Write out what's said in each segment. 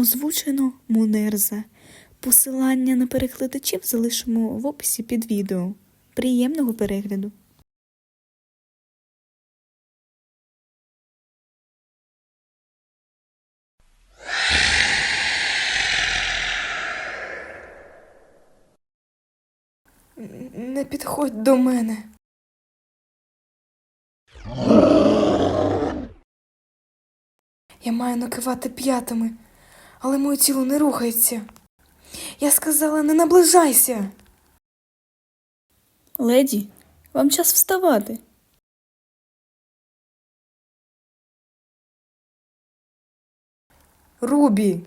Озвучено Мунерза. Посилання на перекладачів залишимо в описі під відео. Приємного перегляду! Не підходь до мене. Я маю накивати п'ятами, але моє тіло не рухається. Я сказала, не наближайся. Леді, вам час вставати. Рубі.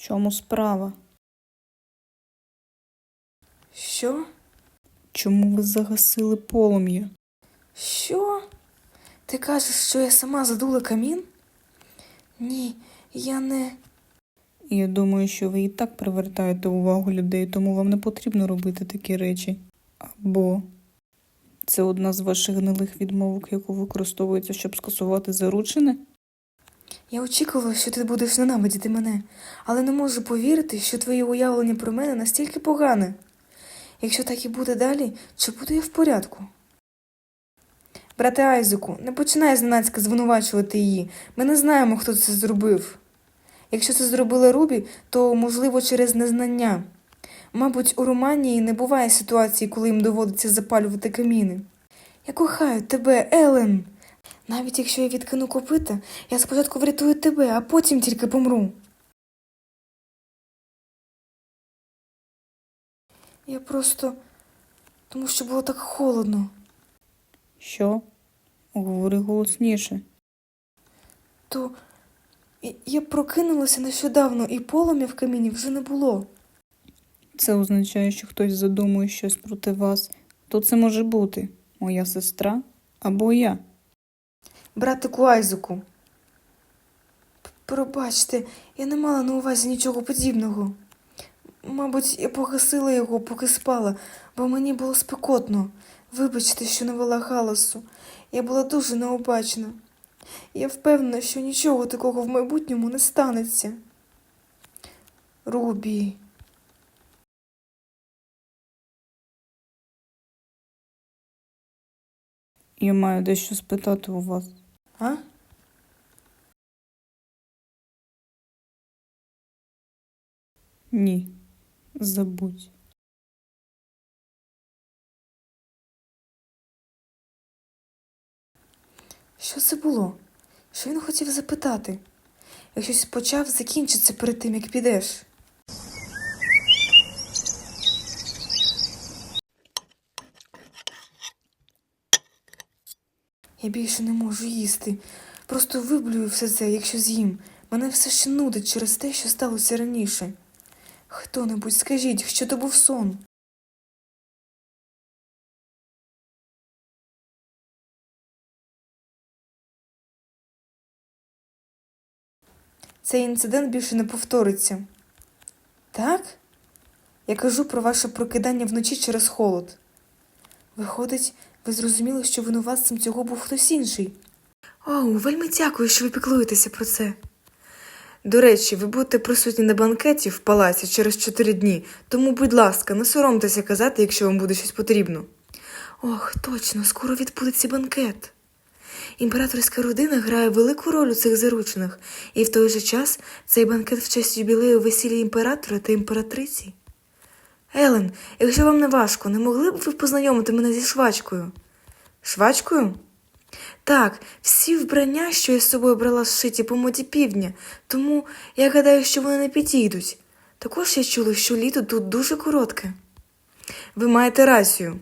В чому справа? Що? Чому ви загасили полум'я? Що? Ти кажеш, що я сама задула камін? Ні, я не. Я думаю, що ви і так привертаєте увагу людей, тому вам не потрібно робити такі речі. Або це одна з ваших гнилих відмовок, яку використовується, щоб скасувати заручене? Я очікувала, що ти будеш ненавидіти мене, але не можу повірити, що твоє уявлення про мене настільки погане. Якщо так і буде далі, чи буду я в порядку? Брате Айзеку, не починай зненацька звинувачувати її. Ми не знаємо, хто це зробив. Якщо це зробила Рубі, то, можливо, через незнання. Мабуть, у Романії не буває ситуації, коли їм доводиться запалювати каміни. Я кохаю тебе, Елен. Навіть якщо я відкину копита, я спочатку врятую тебе, а потім тільки помру. Я просто. тому що було так холодно. Що? Говори голосніше. То я- прокинулася нещодавно, і полум'я в каміні вже не було. Це означає, що хтось задумує щось проти вас. То це може бути моя сестра або я. Братику Айзеку. Пробачте, я не мала на увазі нічого подібного. Мабуть, я погасила його, поки спала, бо мені було спекотно. Вибачте, що не вела галасу. Я була дуже необачна. Я впевнена, що нічого такого в майбутньому не станеться. Рубі. Я маю дещо спитати у вас. А? Ні, забудь. Що це було? Що він хотів запитати? Як щось почав, закінчиться перед тим, як підеш. Я більше не можу їсти. Просто виблюю все це, якщо з'їм. Мене все ще нудить через те, що сталося раніше. Хто-небудь скажіть, що то був сон. Цей інцидент більше не повториться. Так? Я кажу про ваше прокидання вночі через холод. Виходить, ви зрозуміли, що винуватцем цього був хтось інший. Оу, вельми дякую, що ви піклуєтеся про це. До речі, ви будете присутні на банкеті в палаці через чотири дні, тому, будь ласка, не соромтеся казати, якщо вам буде щось потрібно. Ох, точно, скоро відбудеться банкет. Імператорська родина грає велику роль у цих заручинах, і в той же час цей банкет в честь юбілею весілля імператора та імператриці. Елен, якщо вам не важко, не могли б ви познайомити мене зі швачкою? Швачкою? Так, всі вбрання, що я з собою брала зшиті по моді півдня, тому я гадаю, що вони не підійдуть. Також я чула, що літо тут дуже коротке. Ви маєте рацію.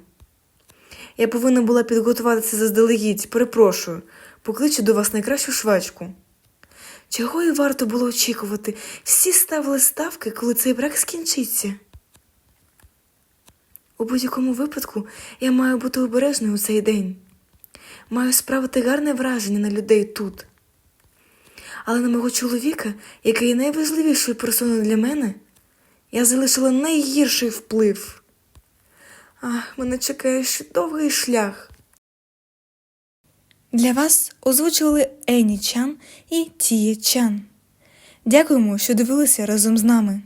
Я повинна була підготуватися заздалегідь, перепрошую, покличу до вас найкращу швачку. Чого і варто було очікувати? Всі ставили ставки, коли цей брак скінчиться. У будь-якому випадку я маю бути обережною у цей день. Маю справити гарне враження на людей тут. Але на мого чоловіка, який є найважливішою персоною для мене, я залишила найгірший вплив. Ах, мене чекає ще довгий шлях. Для вас озвучували Ені Чан і Тіє Чан. Дякуємо, що дивилися разом з нами.